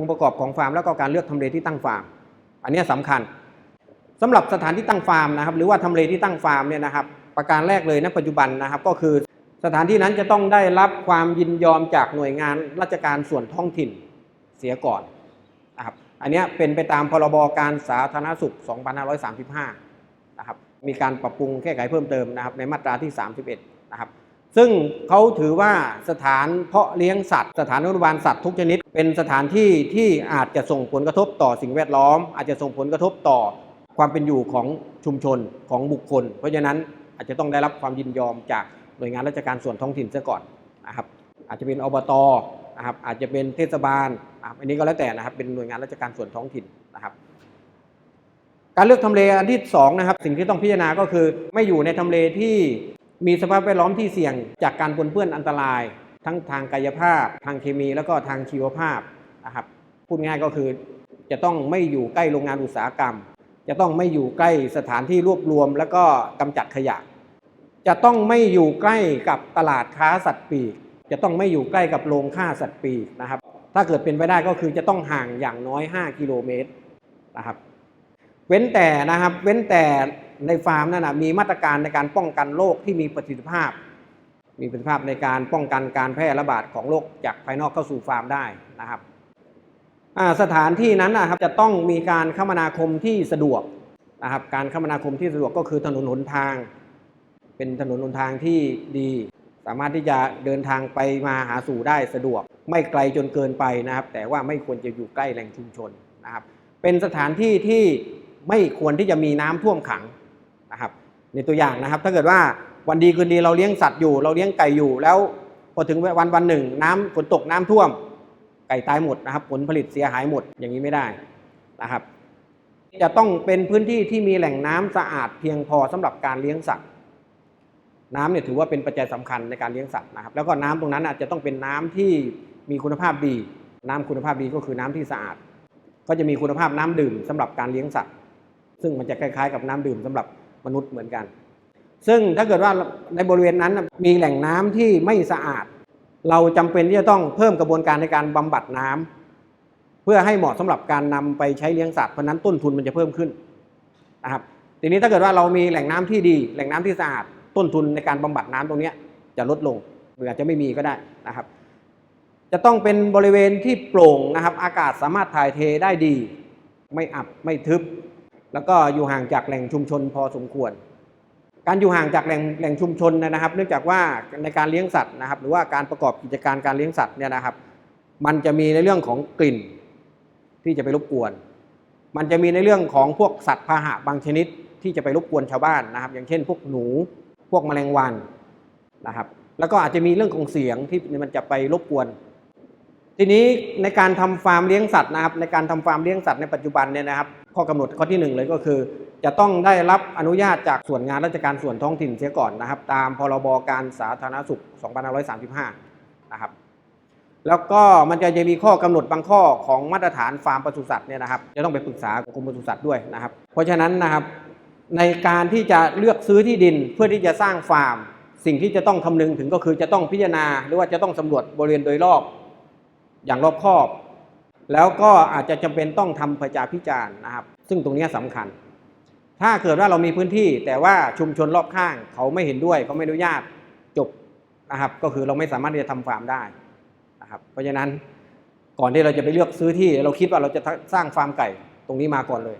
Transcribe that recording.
องค์ประกอบของฟาร์มแล้วก็การเลือกทำเลที่ตั้งฟาร์ม อันนี้ยสำคัญสำหรับสถานที่ตั้งฟาร์มนะครับ หรือว่าทำเลที่ตั้งฟาร์มเนี่ยนะครับ ประการแรกเลยณปัจจุบันนะครับก็คือสถานที่นั้นจะต้องได้รับความยินยอมจากหน่วยงานราชการส่วนท้องถิ่นเสียก่อนนะครับอันนี้เป็นไปตามพรบการสาธารณสุข 2535 นะครับมีการปรับปรุงแก้ไขเพิ่มเติมนะครับในมาตราที่ 31 นะครับ ซึ่งเขาถือว่าสถานเพาะเลี้ยงสัตว์ สถานอนุบาลสัตว์ทุกชนิด เป็นสถานที่ที่อาจจะส่งผลกระทบต่อสิ่งแวดล้อม อาจจะส่งผลกระทบต่อความเป็นอยู่ของชุมชนของบุคคล เพราะฉะนั้นอาจจะต้องได้รับความยินยอมจากหน่วยงานราชการส่วนท้องถิ่นซะก่อนนะครับอาจจะเป็นอบตนะครับอาจจะเป็นเทศบาลอันนี้ก็แล้วแต่นะครับเป็นหน่วยงานราชการส่วนท้องถิ่นนะครับ การเลือกทำเลอันที่สองนะครับสิ่งที่ต้องพิจารณาก็คือไม่อยู่ในทำเลที่ มีสภาพแวดล้อมที่เสี่ยงจากการปนเปื้อนอันตราย ทั้งทางกายภาพ ทางเคมีแล้วก็ทางชีวภาพนะครับพูดง่ายก็คือจะต้องไม่อยู่ใกล้โรงงานอุตสาหกรรม จะต้องไม่อยู่ใกล้สถานที่รวบรวม แล้วก็กำจัดขยะ จะต้องไม่อยู่ใกล้กับตลาดค้าสัตว์ปีก จะต้องไม่อยู่ใกล้กับโรงฆ่าสัตว์ปีกนะครับ ถ้าเกิดเป็นไปได้ก็คือจะต้องห่างอย่างน้อย 5 กิโลเมตรนะครับ เว้นแต่นะครับ เว้นแต่ ในฟาร์มนั่นนะมีมาตรการในการป้องกันโรคที่มีประสิทธิภาพ มีประสิทธิภาพในการป้องกันการแพร่ระบาดของโรคจากภายนอกเข้าสู่ฟาร์มได้นะครับสถานที่นั้นนะครับจะต้องมีการคมนาคมที่สะดวกนะครับการคมนาคมที่สะดวกก็คือถนนหนทาง เป็นถนนหนทางที่ดี สามารถที่จะเดินทางไปมาหาสู่ได้สะดวก ไม่ไกลจนเกินไปนะครับ แต่ว่าไม่ควรจะอยู่ใกล้แหล่งชุมชนนะครับ เป็นสถานที่ที่ไม่ควรที่จะมีน้ำท่วมขัง ในตัวอย่างนะครับ ถ้าเกิดว่าวันดีคืนดีเราเลี้ยงสัตว์อยู่ เราเลี้ยงไก่อยู่ แล้วพอถึงวันวันหนึ่ง น้ำฝนตกน้ำท่วม ไก่ตายหมดนะครับ ผลผลิตเสียหายหมดอย่างนี้ไม่ได้นะครับ จะต้องเป็นพื้นที่ที่มีแหล่งน้ำสะอาดเพียงพอสำหรับการเลี้ยงสัตว์น้ำเนี่ยถือว่าเป็นปัจจัยสำคัญในการเลี้ยงสัตว์นะครับ แล้วก็น้ำตรงนั้นอาจจะต้องเป็นน้ำที่มีคุณภาพดี น้ำคุณภาพดีก็คือน้ำที่สะอาด ก็จะมีคุณภาพน้ำดื่มสำหรับการเลี้ยงสัตว์ ซึ่งมันจะคล้ายๆ กับน้ำดื่มสำหรับ มนุษย์เหมือนกัน ซึ่งถ้าเกิดว่าในบริเวณนั้นมีแหล่งน้ำที่ไม่สะอาด เราจำเป็นที่จะต้องเพิ่มกระบวนการในการบำบัดน้ำเพื่อให้เหมาะสำหรับการนำไปใช้เลี้ยงสัตว์เพราะนั้นต้นทุนมันจะเพิ่มขึ้นนะครับทีนี้ถ้าเกิดว่าเรามีแหล่งน้ำที่ดี แหล่งน้ำที่สะอาดต้นทุนในการบำบัดน้ำตรงนี้จะลดลงหรืออาจจะไม่มีก็ได้นะครับ จะต้องเป็นบริเวณที่โปร่งนะครับ อากาศสามารถถ่ายเทได้ดี ไม่อับไม่ทึบ แล้วก็อยู่ห่างจากแหล่งชุมชนพอสมควร การอยู่ห่างจากแหล่งแหล่งชุมชนนะครับ เนื่องจากว่าในการเลี้ยงสัตว์นะครับ หรือว่าการประกอบกิจการการเลี้ยงสัตว์เนี่ยนะครับ มันจะมีในเรื่องของกลิ่นที่จะไปรบกวน มันจะมีในเรื่องของพวกสัตว์พาหะบางชนิดที่จะไปรบกวนชาวบ้านนะครับ อย่างเช่น พวกหนู พวกแมลงวันนะครับ แล้วก็อาจจะมีเรื่องของเสียงที่มันจะไปรบกวน ทีนี้ในการทำฟาร์มเลี้ยงสัตว์นะครับ ในการทำฟาร์มเลี้ยงสัตว์ในปัจจุบันเนี่ยนะครับ ข้อกำหนดข้อที่หนึ่งเลยก็คือ จะต้องได้รับอนุญาตจากส่วนงานราชการส่วนท้องถิ่นเสียก่อนนะครับ ตามพรบการสาธารณสุข 2535 นะครับแล้วก็มันจะยังมีข้อกำหนดบางข้อของมาตรฐานฟาร์มปศุสัตว์เนี่ยนะครับ จะต้องไปปรึกษากรมปศุสัตว์ด้วยนะครับ เพราะฉะนั้นนะครับในการที่จะเลือกซื้อที่ดินเพื่อที่จะสร้างฟาร์ม สิ่งที่จะต้องคำนึงถึงก็คือจะต้องพิจารณา หรือว่าจะต้องสำรวจบริเวณโดยรอบ อย่างรอบคอบ แล้วก็อาจจะจำเป็นต้องทำประชาพิจารณ์นะครับ ซึ่งตรงนี้สำคัญ ถ้าเกิดว่าเรามีพื้นที่ แต่ว่าชุมชนรอบข้าง เขาไม่เห็นด้วยเขาไม่อนุญาตจบนะครับก็คือเราไม่สามารถที่จะทำฟาร์มได้นะครับเพราะฉะนั้นก่อนที่เราจะไปเลือกซื้อที่เราคิดว่าเราจะสร้างฟาร์มไก่ตรงนี้มาก่อนเลย